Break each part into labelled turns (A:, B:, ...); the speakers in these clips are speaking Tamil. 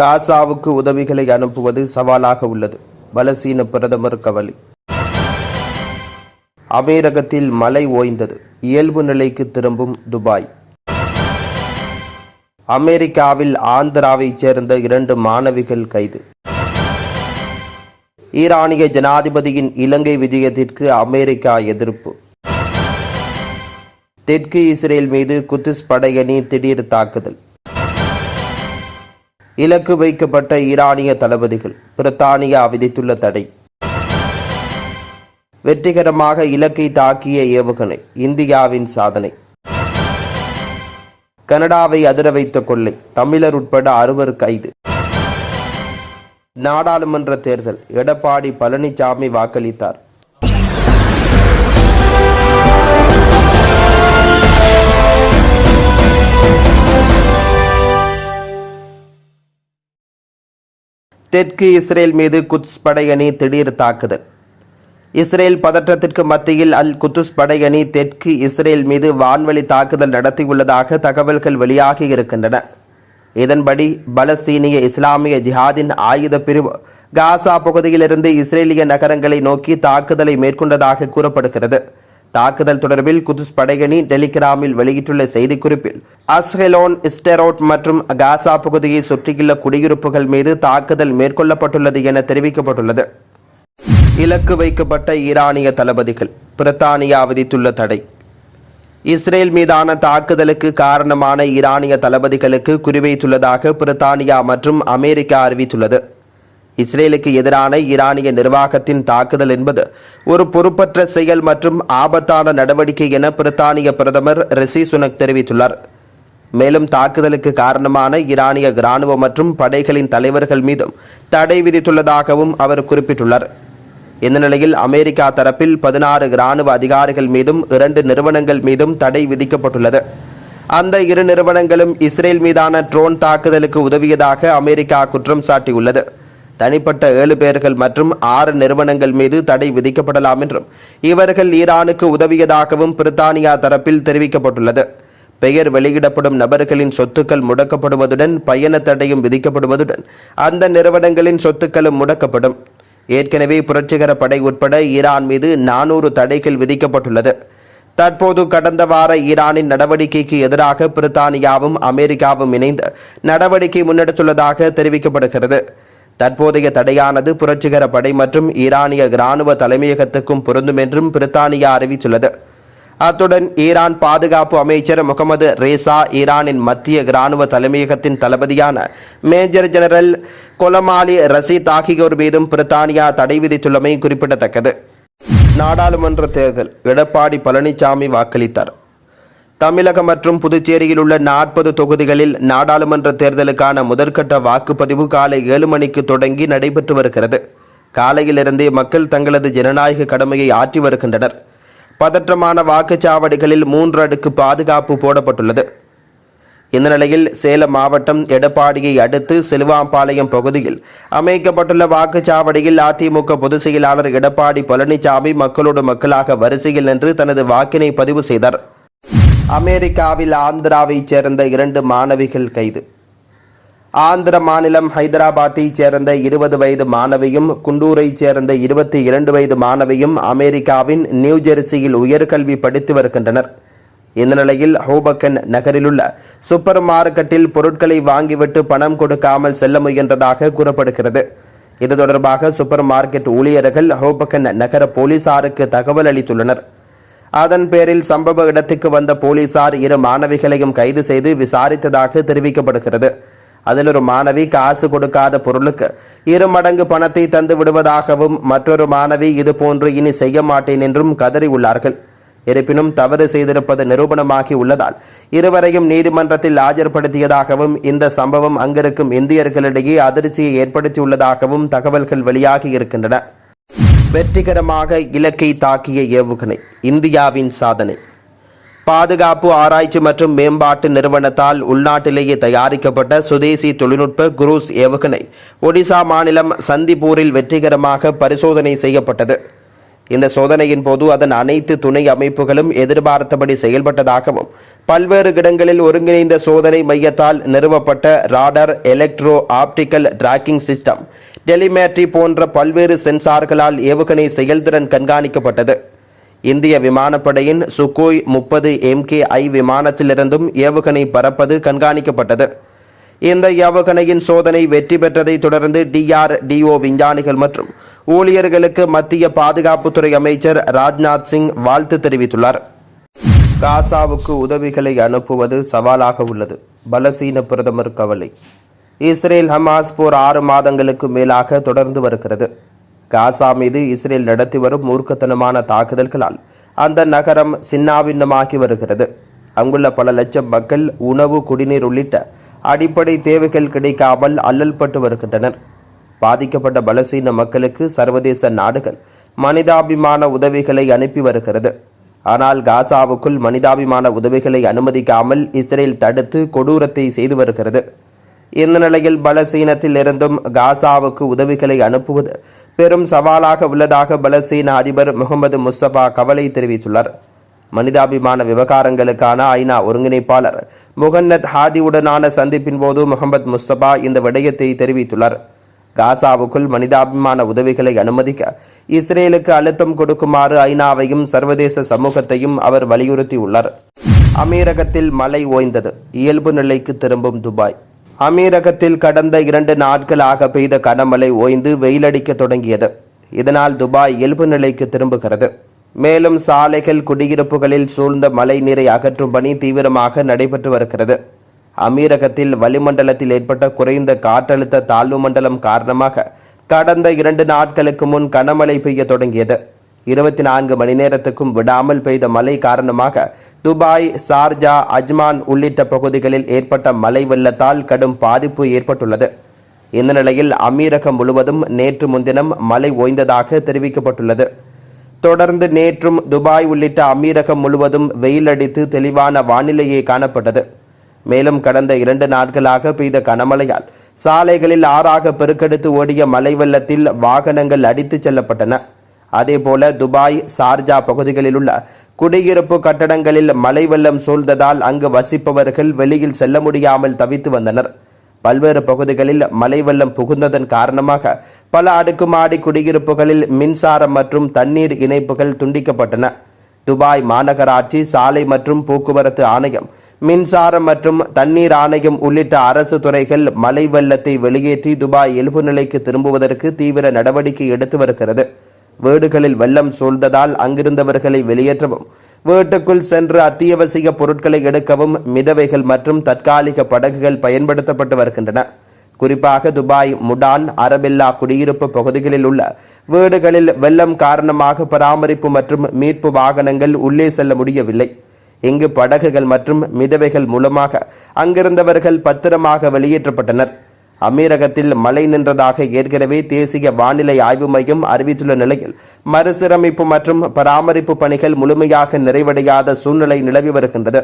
A: காசாவுக்கு உதவிகளை அனுப்புவது சவாலாக உள்ளது பலசீன பிரதமர் கவலை அமீரகத்தில் மழை ஓய்ந்தது இயல்பு நிலைக்கு திரும்பும் துபாய் அமெரிக்காவில் ஆந்திராவைச் சேர்ந்த இரண்டு மாணவிகள் கைது ஈரானிய ஜனாதிபதியின் இலங்கை விஜயத்திற்கு அமெரிக்கா எதிர்ப்பு தெற்கு இஸ்ரேல் மீது குத்துஸ் படையணி திடீர் தாக்குதல் இலக்கு வைக்கப்பட்ட ஈரானிய தளபதிகள் பிரித்தானியா விதித்துள்ள தடை வெற்றிகரமாக இலக்கை தாக்கிய ஏவுகணை இந்தியாவின் சாதனை கனடாவை அதிர வைத்த கொள்ளை தமிழர் உட்பட அறுவர் கைது நாடாளுமன்ற தேர்தல் எடப்பாடி பழனிசாமி வாக்களித்தார் தெற்கு இஸ்ரேல் மீது குத்ஸ் படையணி திடீர் தாக்குதல் இஸ்ரேல் பதற்றத்திற்கு மத்தியில் அல் குத்துஸ் படையணி தெற்கு இஸ்ரேல் மீது வான்வழி தாக்குதல் நடத்தியுள்ளதாக தகவல்கள் வெளியாகி இருக்கின்றன இதன்படி பலஸ்தீனிய இஸ்லாமிய ஜிஹாதின் ஆயுத பிரிவு காசா பகுதியிலிருந்து இஸ்ரேலிய நகரங்களை நோக்கி தாக்குதலை மேற்கொண்டதாக கூறப்படுகிறது தாக்குதல் தொடர்பில் குதுஸ் படையணி டெலிகிராமில் வெளியிட்டுள்ள செய்திக்குறிப்பில் அஸ்ஹெலோன் இஸ்டெரோட் மற்றும் காசா பகுதியை சுற்றியுள்ள குடியிருப்புகள் மீது தாக்குதல் மேற்கொள்ளப்பட்டுள்ளது என தெரிவிக்கப்பட்டுள்ளது இலக்கு வைக்கப்பட்ட ஈரானிய தளபதிகள் பிரித்தானியா விதித்துள்ள தடை இஸ்ரேல் மீதான தாக்குதலுக்கு காரணமான ஈரானிய தளபதிகளுக்கு குறிவைத்துள்ளதாக பிரித்தானியா மற்றும் அமெரிக்கா அறிவித்துள்ளது இஸ்ரேலுக்கு எதிரான ஈரானிய நிர்வாகத்தின் தாக்குதல் என்பது ஒரு பொறுப்பற்ற செயல் மற்றும் ஆபத்தான நடவடிக்கை என பிரித்தானிய பிரதமர் ரிஷி சுனக் தெரிவித்துள்ளார் மேலும் தாக்குதலுக்கு காரணமான ஈரானிய இராணுவ மற்றும் படைகளின் தலைவர்கள் மீதும் தடை விதித்துள்ளதாகவும் அவர் குறிப்பிட்டுள்ளார் இந்த நிலையில் அமெரிக்கா தரப்பில் பதினாறு இராணுவ அதிகாரிகள் மீதும் இரண்டு நிறுவனங்கள் மீதும் தடை விதிக்கப்பட்டுள்ளது அந்த இரு நிறுவனங்களும் இஸ்ரேல் மீதான ட்ரோன் தாக்குதலுக்கு உதவியதாக அமெரிக்கா குற்றம் சாட்டியுள்ளது தனிப்பட்ட ஏழு பேர்கள் மற்றும் ஆறு நிறுவனங்கள் மீது தடை விதிக்கப்படலாம் என்றும் இவர்கள் ஈரானுக்கு உதவியதாகவும் பிரித்தானியா தரப்பில் தெரிவிக்கப்பட்டுள்ளது பெயர் வெளியிடப்படும் நபர்களின் சொத்துக்கள் முடக்கப்படுவதுடன் பயண தடையும் விதிக்கப்படுவதுடன் அந்த நிறுவனங்களின் சொத்துக்களும் முடக்கப்படும் ஏற்கனவே புரட்சிகர படை உட்பட ஈரான் மீது நானூறு தடைகள் விதிக்கப்பட்டுள்ளது தற்போது கடந்த வார ஈரானின் நடவடிக்கைக்கு எதிராக பிரித்தானியாவும் அமெரிக்காவும் இணைந்து நடவடிக்கை முன்னெடுத்துள்ளதாக தெரிவிக்கப்படுகிறது தற்போதைய தடையானது புரட்சிகர படை மற்றும் ஈரானிய இராணுவ தலைமையகத்துக்கும் பொருந்தும் என்றும் பிரித்தானியா அறிவித்துள்ளது அத்துடன் ஈரான் பாதுகாப்பு அமைச்சர் முகமது ரேசா ஈரானின் மத்திய இராணுவ தலைமையகத்தின் தளபதியான மேஜர் ஜெனரல் கொலமாலி ரசீத் ஆகியோர் மீதும் பிரித்தானியா தடை விதித்துள்ளமை குறிப்பிடத்தக்கது நாடாளுமன்ற தேர்தல் எடப்பாடி பழனிசாமி வாக்களித்தார் தமிழகம் மற்றும் புதுச்சேரியில் உள்ள நாற்பது தொகுதிகளில் நாடாளுமன்ற தேர்தலுக்கான முதற்கட்ட வாக்குப்பதிவு காலை ஏழு மணிக்கு தொடங்கி நடைபெற்று வருகிறது காலையிலிருந்தே மக்கள் தங்களது ஜனநாயக கடமையை ஆற்றி வருகின்றனர் பதற்றமான வாக்குச்சாவடிகளில் மூன்று அடுக்கு பாதுகாப்பு போடப்பட்டுள்ளது இந்த நிலையில் சேலம் மாவட்டம் எடப்பாடியை அடுத்து செலுவாம்பாளையம் பகுதியில் அமைக்கப்பட்டுள்ள வாக்குச்சாவடியில் அதிமுக பொதுச் செயலாளர் எடப்பாடி பழனிசாமி மக்களோடு மக்களாக வரிசையில் நின்று தனது வாக்கினை பதிவு செய்தார் அமெரிக்காவில் ஆந்திராவைச் சேர்ந்த இரண்டு மாணவிகள் கைது ஆந்திர மாநிலம் ஹைதராபாத்தைச் சேர்ந்த இருபது வயது மாணவியும் குண்டூரைச் சேர்ந்த இருபத்தி இரண்டு வயது மாணவியும் அமெரிக்காவின் நியூஜெர்சியில் உயர்கல்வி படித்து வருகின்றனர் இந்த நிலையில் ஹோபக்கன் நகரிலுள்ள சூப்பர் மார்க்கெட்டில் பொருட்களை வாங்கிவிட்டு பணம் கொடுக்காமல் செல்ல முயன்றதாக கூறப்படுகிறது இது தொடர்பாக சூப்பர் மார்க்கெட் ஊழியர்கள் ஹோபக்கன் நகர போலீசாருக்கு தகவல் அளித்துள்ளனர் அதன் பேரில் சம்பவ இடத்துக்கு வந்த போலீசார் இரு மாணவிகளையும் கைது செய்து விசாரித்ததாக தெரிவிக்கப்படுகிறது அதில் ஒரு மாணவி காசு கொடுக்காத பொருளுக்கு இரு மடங்கு பணத்தை தந்து விடுவதாகவும் மற்றொரு மாணவி இதுபோன்று இனி செய்ய மாட்டேன் என்றும் கதறியுள்ளார்கள் இருப்பினும் தவறு செய்திருப்பது நிரூபணமாகி உள்ளதால் இருவரையும் நீதிமன்றத்தில் ஆஜர்படுத்தியதாகவும் இந்த சம்பவம் அங்கிருக்கும் இந்தியர்களிடையே அதிர்ச்சியை ஏற்படுத்தியுள்ளதாகவும் தகவல்கள் வெளியாகி இருக்கின்றன வெற்றிகரமாக இலக்கை தாக்கிய ஏவுகணை இந்தியாவின் சாதனை பாதுகாப்பு ஆராய்ச்சி மற்றும் மேம்பாட்டு நிறுவனத்தால் உள்நாட்டிலேயே தயாரிக்கப்பட்ட சுதேசி தொழில்நுட்ப குரூஸ் ஏவுகணை ஒடிசா மாநிலம் சந்திப்பூரில் வெற்றிகரமாக பரிசோதனை செய்யப்பட்டது இந்த சோதனையின் போது அதன் அனைத்து துணை அமைப்புகளும் எதிர்பார்த்தபடி செயல்பட்டதாகவும் பல்வேறு இடங்களில் ஒருங்கிணைந்த சோதனை மையத்தால் நிறுவப்பட்ட radar electro optical tracking system telemetry போன்ற பல்வேறு சென்சார்களால் ஏவுகணை செயல்திறன் கண்காணிக்கப்பட்டது இந்திய விமானப்படையின் சுகோய் முப்பது எம்கே ஐ விமானத்திலிருந்தும் ஏவுகணை பறப்பது கண்காணிக்கப்பட்டது இந்த ஏவுகணையின் சோதனை வெற்றி பெற்றதை தொடர்ந்து டிஆர்டிஓ விஞ்ஞானிகள் மற்றும் ஊழியர்களுக்கு மத்திய பாதுகாப்புத்துறை அமைச்சர் ராஜ்நாத் சிங் வாழ்த்து தெரிவித்துள்ளார் காசாவுக்கு உதவிகளை அனுப்புவது சவாலாக உள்ளது பலசீன பிரதமர் கவலை இஸ்ரேல் ஹமாஸ் போர் ஆறு மாதங்களுக்கு மேலாக தொடர்ந்து வருகிறது காசா மீது இஸ்ரேல் நடத்தி வரும் மூர்க்கத்தனமான தாக்குதல்களால் அந்த நகரம் சின்னாபின்னமாகி வருகிறது அங்குள்ள பல லட்சம் மக்கள் உணவு குடிநீர் உள்ளிட்ட அடிப்படை தேவைகள் கிடைக்காமல் அல்லல்பட்டு வருகின்றனர் பாதிக்கப்பட்ட பலசீன மக்களுக்கு சர்வதேச நாடுகள் மனிதாபிமான உதவிகளை அனுப்பி வருகிறது ஆனால் காசாவுக்குள் மனிதாபிமான உதவிகளை அனுமதிக்காமல் இஸ்ரேல் தடுத்து கொடூரத்தை செய்து வருகிறது இந்த நிலையில் பலசீனத்தில் இருந்தும் காசாவுக்கு உதவிகளை அனுப்புவது பெரும் சவாலாக உள்ளதாக பலசீன அதிபர் முகமது முஸ்தபா கவலை தெரிவித்துள்ளார் மனிதாபிமான விவகாரங்களுக்கான ஐநா ஒருங்கிணைப்பாளர் முகன்னத் ஹாதியுடனான சந்திப்பின் போது முகமது முஸ்தபா இந்த விடயத்தை தெரிவித்துள்ளார் காசாவுக்குள் மனிதாபிமான உதவிகளை அனுமதிக்க இஸ்ரேலுக்கு அழுத்தம் கொடுக்குமாறு ஐநாவையும் சர்வதேச சமூகத்தையும் அவர் வலியுறுத்தியுள்ளார் அமீரகத்தில் மழை ஓய்ந்தது இயல்பு நிலைக்கு திரும்பும் துபாய் அமீரகத்தில் கடந்த இரண்டு நாட்களாக பெய்த கனமழை ஓய்ந்து வெயிலடிக்க தொடங்கியது இதனால் துபாய் இயல்பு நிலைக்கு திரும்புகிறது மேலும் சாலைகள் குடியிருப்புகளில் சூழ்ந்த மழை நீரை அகற்றும் பணி தீவிரமாக நடைபெற்று வருகிறது அமீரகத்தில் வளிமண்டலத்தில் ஏற்பட்ட குறைந்த காற்றழுத்த தாழ்வு மண்டலம் காரணமாக கடந்த இரண்டு நாட்களுக்கு முன் கனமழை பெய்ய தொடங்கியது இருபத்தி நான்கு மணி நேரத்துக்கும் விடாமல் பெய்த மழை காரணமாக துபாய் சார்ஜா அஜ்மான் உள்ளிட்ட பகுதிகளில் ஏற்பட்ட மழை வெள்ளத்தால் கடும் பாதிப்பு ஏற்பட்டுள்ளது இந்த நிலையில் அமீரகம் முழுவதும் நேற்று முன்தினம் மழை ஓய்ந்ததாக தெரிவிக்கப்பட்டுள்ளது தொடர்ந்து நேற்றும் துபாய் உள்ளிட்ட அமீரகம் முழுவதும் வெயில் அடித்து தெளிவான வானிலையே காணப்பட்டது மேலும் கடந்த இரண்டு நாட்களாக பெய்த கனமழையால் சாலைகளில் ஆறாக பெருக்கெடுத்து ஓடிய மழை வெள்ளத்தில் வாகனங்கள் அடித்துச் செல்லப்பட்டன அதேபோல துபாய் சார்ஜா பகுதிகளில் உள்ள குடியிருப்பு கட்டடங்களில் மழை வெள்ளம் சூழ்ந்ததால் அங்கு வசிப்பவர்கள் வெளியில் செல்ல முடியாமல் தவித்து வந்தனர் பல்வேறு பகுதிகளில் மழை வெள்ளம் புகுந்ததன் காரணமாக பல அடுக்குமாடி குடியிருப்புகளில் மின்சாரம் மற்றும் தண்ணீர் இணைப்புகள் துண்டிக்கப்பட்டன துபாய் மாநகராட்சி சாலை மற்றும் போக்குவரத்து ஆணையம் மின்சாரம் மற்றும் தண்ணீர் ஆணையம் உள்ளிட்ட அரசு துறைகள் மழை வெள்ளத்தை வெளியேற்றி துபாய் இயல்பு நிலைக்கு திரும்புவதற்கு தீவிர நடவடிக்கை எடுத்து வருகிறது வீடுகளில் வெள்ளம் சூழ்ந்ததால் அங்கிருந்தவர்களை வெளியேற்றவும் வீட்டுக்குள் சென்று அத்தியாவசிய பொருட்களை எடுக்கவும் மிதவைகள் மற்றும் தற்காலிக படகுகள் பயன்படுத்தப்பட்டு வருகின்றன குறிப்பாக துபாய் முடான் அரபில்லா குடியிருப்பு பகுதிகளில் உள்ள வீடுகளில் வெள்ளம் காரணமாக பராமரிப்பு மற்றும் மீட்பு வாகனங்கள் உள்ளே செல்ல முடியவில்லை இங்கு படகுகள் மற்றும் மிதவைகள் மூலமாக அங்கிருந்தவர்கள் பத்திரமாக வெளியேற்றப்பட்டனர் அமீரகத்தில் மழை நின்றதாக ஏற்கனவே தேசிய வானிலை ஆய்வு மையம் அறிவித்துள்ள நிலையில் மறுசீரமைப்பு மற்றும் பராமரிப்பு பணிகள் முழுமையாக நிறைவடையாத சூழ்நிலை நிலவி வருகின்றது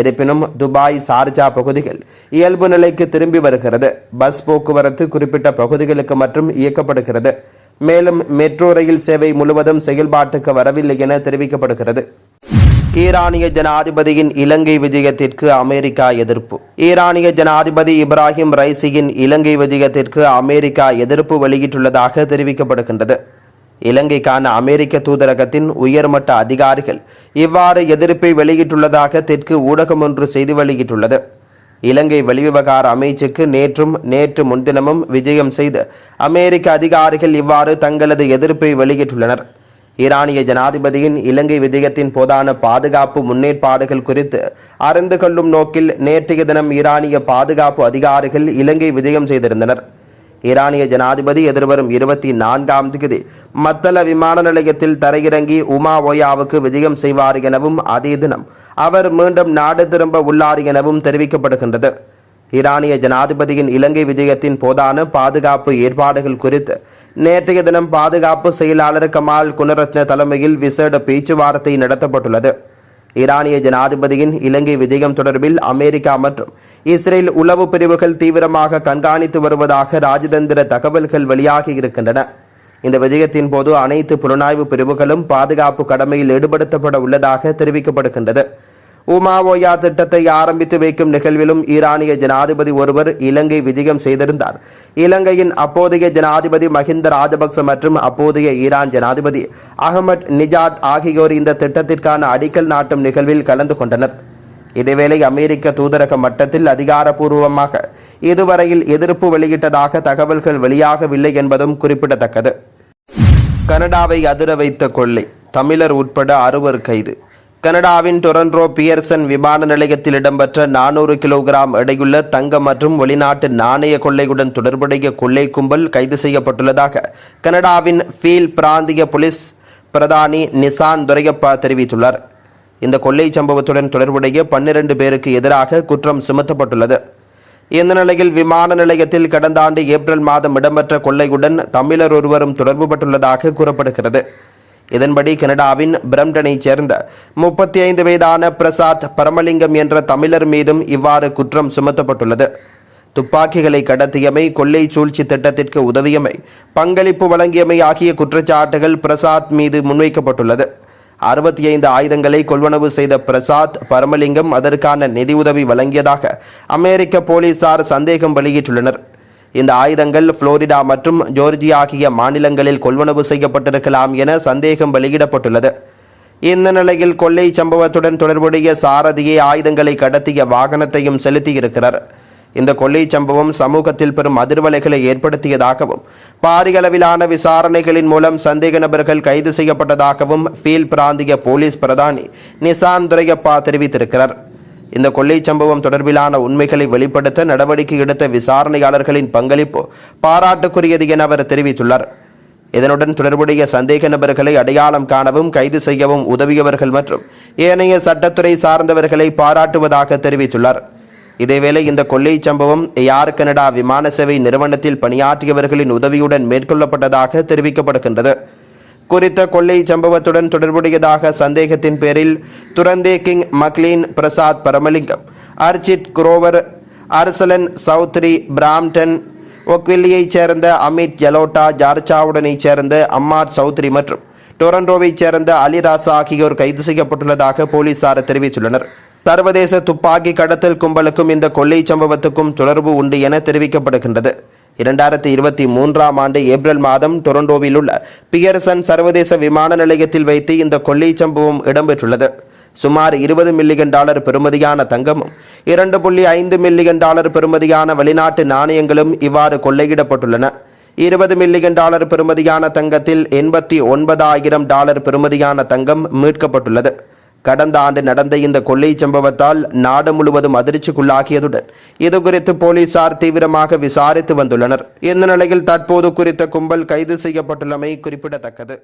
A: இருப்பினும் துபாய் சார்ஜா பகுதிகள் இயல்பு நிலைக்கு திரும்பி வருகிறது பஸ் போக்குவரத்து குறிப்பிட்ட பகுதிகளுக்கு மட்டும் இயக்கப்படுகிறது மேலும் மெட்ரோ ரயில் சேவை முழுவதும் செயல்பாட்டுக்கு வரவில்லை என தெரிவிக்கப்படுகிறது ஈரானிய ஜனாதிபதியின் இலங்கை விஜயத்திற்கு அமெரிக்கா எதிர்ப்பு ஈரானிய ஜனாதிபதி இப்ராஹிம் ரைசியின் இலங்கை விஜயத்திற்கு அமெரிக்கா எதிர்ப்பு வெளியிட்டுள்ளதாக தெரிவிக்கப்படுகின்றது இலங்கைக்கான அமெரிக்க தூதரகத்தின் உயர்மட்ட அதிகாரிகள் இவ்வாறு எதிர்ப்பை வெளியிட்டுள்ளதாக தெற்கு ஊடகம் ஒன்று செய்தி வெளியிட்டுள்ளது இலங்கை வெளிவிவகார அமைச்சுக்கு நேற்றும் நேற்று முன்தினமும் விஜயம் செய்து அமெரிக்க அதிகாரிகள் இவ்வாறு தங்களது எதிர்ப்பை வெளியிட்டுள்ளனர் ஈரானிய ஜனாதிபதியின் இலங்கை விதிகத்தின் போதான பாதுகாப்பு முன்னேற்பாடுகள் குறித்து அறிந்து கொள்ளும் நோக்கில் நேற்றைய தினம் ஈரானிய பாதுகாப்பு அதிகாரிகள் இலங்கை விஜயம் செய்திருந்தனர் ஈரானிய ஜனாதிபதி எதிர்வரும் இருபத்தி நான்காம் தேதி மத்தள விமான நிலையத்தில் தரையிறங்கி உமா ஓயாவுக்கு விஜயம் செய்வார் எனவும் அதே தினம் அவர் மீண்டும் நாடு திரும்ப உள்ளார் எனவும் தெரிவிக்கப்படுகின்றது ஈரானிய ஜனாதிபதியின் இலங்கை விஜயத்தின் போதான பாதுகாப்பு ஏற்பாடுகள் குறித்து நேற்றைய தினம் பாதுகாப்பு செயலாளர் கமால் குணரத்ன தலைமையில் விசேட பேச்சுவார்த்தை நடத்தப்பட்டுள்ளது ஈரானிய ஜனாதிபதியின் இலங்கை விஜயம் தொடர்பில் அமெரிக்கா மற்றும் இஸ்ரேல் உளவு பிரிவுகள் தீவிரமாக கண்காணித்து வருவதாக ராஜதந்திர தகவல்கள் வெளியாகி இருக்கின்றன இந்த விஜயத்தின் போது அனைத்து புலனாய்வு பிரிவுகளும் பாதுகாப்பு கடமையில் ஈடுபடுத்தப்பட உள்ளதாக தெரிவிக்கப்படுகின்றது உமாவோயா திட்டத்தை ஆரம்பித்து வைக்கும் நிகழ்விலும் ஈரானிய ஜனாதிபதி ஒருவர் இலங்கை விஜயம் செய்திருந்தார் இலங்கையின் அப்போதைய ஜனாதிபதி மஹிந்த ராஜபக்ச மற்றும் அப்போதைய ஈரான் ஜனாதிபதி அகமத் நிஜாத் ஆகியோர் இந்த திட்டத்திற்கான அடிக்கல் நாட்டும் நிகழ்வில் கலந்து கொண்டனர் இதேவேளை அமெரிக்க தூதரக மட்டத்தில் அதிகாரப்பூர்வமாக இதுவரையில் எதிர்ப்பு வெளியிட்டதாக தகவல்கள் வெளியாகவில்லை என்பதும் குறிப்பிடத்தக்கது கனடாவை அதிர வைத்த கொள்ளை தமிழர் உட்பட அறுவர் கைது கனடாவின் டொரண்டோ பியர்சன் விமான நிலையத்தில் இடம்பெற்ற நானூறு கிலோகிராம் எடையுள்ள தங்கம் மற்றும் வெளிநாட்டு நாணய கொள்ளையுடன் தொடர்புடைய கொள்ளை கும்பல் கைது செய்யப்பட்டுள்ளதாக கனடாவின் ஃபீல் பிராந்திய போலீஸ் பிரதானி நிசான் துரையப்பா தெரிவித்துள்ளார் இந்த கொள்ளை சம்பவத்துடன் தொடர்புடைய பன்னிரண்டு பேருக்கு எதிராக குற்றம் சுமத்தப்பட்டுள்ளது இந்த நிலையில் விமான நிலையத்தில் கடந்த ஆண்டு ஏப்ரல் மாதம் இடம்பெற்ற கொள்ளையுடன் தமிழர் ஒருவரும் தொடர்பு பட்டுள்ளதாக கூறப்படுகிறது இதன்படி கனடாவின் பிரம்டனைச் சேர்ந்த முப்பத்தி ஐந்து வயதான பிரசாத் பரமலிங்கம் என்ற தமிழர் மீதும் இவ்வாறு குற்றம் சுமத்தப்பட்டுள்ளது துப்பாக்கிகளை கடத்தியமை கொள்ளை சூழ்ச்சி திட்டத்திற்கு உதவியமை பங்களிப்பு வழங்கியமை ஆகிய குற்றச்சாட்டுகள் பிரசாத் மீது முன்வைக்கப்பட்டுள்ளது அறுபத்தி ஐந்து ஆயுதங்களை கொள்வனவு செய்த பிரசாத் பரமலிங்கம் அதற்கான நிதியுதவி வழங்கியதாக அமெரிக்க போலீசார் சந்தேகம் வெளியிட்டுள்ளனர் இந்த ஆயுதங்கள் புளோரிடா மற்றும் ஜோர்ஜியா ஆகிய மாநிலங்களில் கொள்வனவு செய்யப்பட்டிருக்கலாம் என சந்தேகம் வெளியிடப்பட்டுள்ளது இந்த நிலையில் கொள்ளை சம்பவத்துடன் தொடர்புடைய சாரதியை ஆயுதங்களை கடத்திய வாகனத்தையும் செலுத்தியிருக்கிறார் இந்த கொள்ளை சம்பவம் சமூகத்தில் பெரும் அதிர்வலைகளை ஏற்படுத்தியதாகவும் பாரிய அளவிலான விசாரணைகளின் மூலம் சந்தேக நபர்கள் கைது செய்யப்பட்டதாகவும் ஃபீல் பிராந்திய போலீஸ் பிரதானி நிசாந்துரையப்பா தெரிவித்திருக்கிறார் இந்த கொள்ளை சம்பவம் தொடர்பிலான உண்மைகளை வெளிப்படுத்த நடவடிக்கை எடுத்த விசாரணையாளர்களின் பங்களிப்பு பாராட்டுக்குரியது என அவர் தெரிவித்துள்ளார் இதனுடன் தொடர்புடைய சந்தேக நபர்களை அடையாளம் காணவும் கைது செய்யவும் உதவியவர்கள் மற்றும் ஏனைய சட்டத்துறை சார்ந்தவர்களை பாராட்டுவதாக தெரிவித்துள்ளார் இதேவேளை இந்த கொள்ளை சம்பவம் ஏர் கனடா விமான சேவை நிறுவனத்தில் பணியாற்றியவர்களின் உதவியுடன் மேற்கொள்ளப்பட்டதாக தெரிவிக்கப்படுகின்றது குறித்த கொள்ளை சம்பவத்துடன் தொடர்புடையதாக சந்தேகத்தின் பேரில் Durante King McLean Prasad Paramalingam Arjith Grover Arsalan Chaudhry Brampton ஒக்வில்லியைச் சேர்ந்த அமித் ஜலோட்டா ஜார்ஜாவுடனைச் சேர்ந்த அம்மார் சௌத்ரி மற்றும் டொரண்டோவைச் சேர்ந்த அலிராசா ஆகியோர் கைது செய்யப்பட்டுள்ளதாக போலீசார் தெரிவித்துள்ளனர் சர்வதேச துப்பாக்கி கடத்தல் கும்பலுக்கும் இந்த கொள்ளை சம்பவத்துக்கும் தொடர்பு உண்டு என தெரிவிக்கப்படுகின்றது இரண்டாயிரத்தி இருபத்தி மூன்றாம் ஆண்டு ஏப்ரல் மாதம் டொரண்டோவில் உள்ள பியர்சன் சர்வதேச விமான நிலையத்தில் வைத்து இந்த கொள்ளை சம்பவம் இடம்பெற்றுள்ளது சுமார் இருபது மில்லியன் டாலர் பெறுமதியான தங்கமும் இரண்டு புள்ளி ஐந்து மில்லியன் டாலர் பெறுமதியான வெளிநாட்டு நாணயங்களும் இவ்வாறு கொள்ளையிடப்பட்டுள்ளன இருபது மில்லியன் டாலர் பெறுமதியான தங்கத்தில் எண்பத்தி ஒன்பதாயிரம் டாலர் பெறுமதியான தங்கம் மீட்கப்பட்டுள்ளது கடந்த ஆண்டு நடந்த இந்த கொள்ளை சம்பவத்தால் நாடு முழுவதும் அதிர்ச்சிக்குள்ளாகியதுடன் இது குறித்து போலீசார் தீவிரமாக விசாரித்து வந்துள்ளனர் இந்த நிலையில் தற்போது குறித்த கும்பல் கைது செய்யப்பட்டுள்ளமை குறிப்பிடத்தக்கது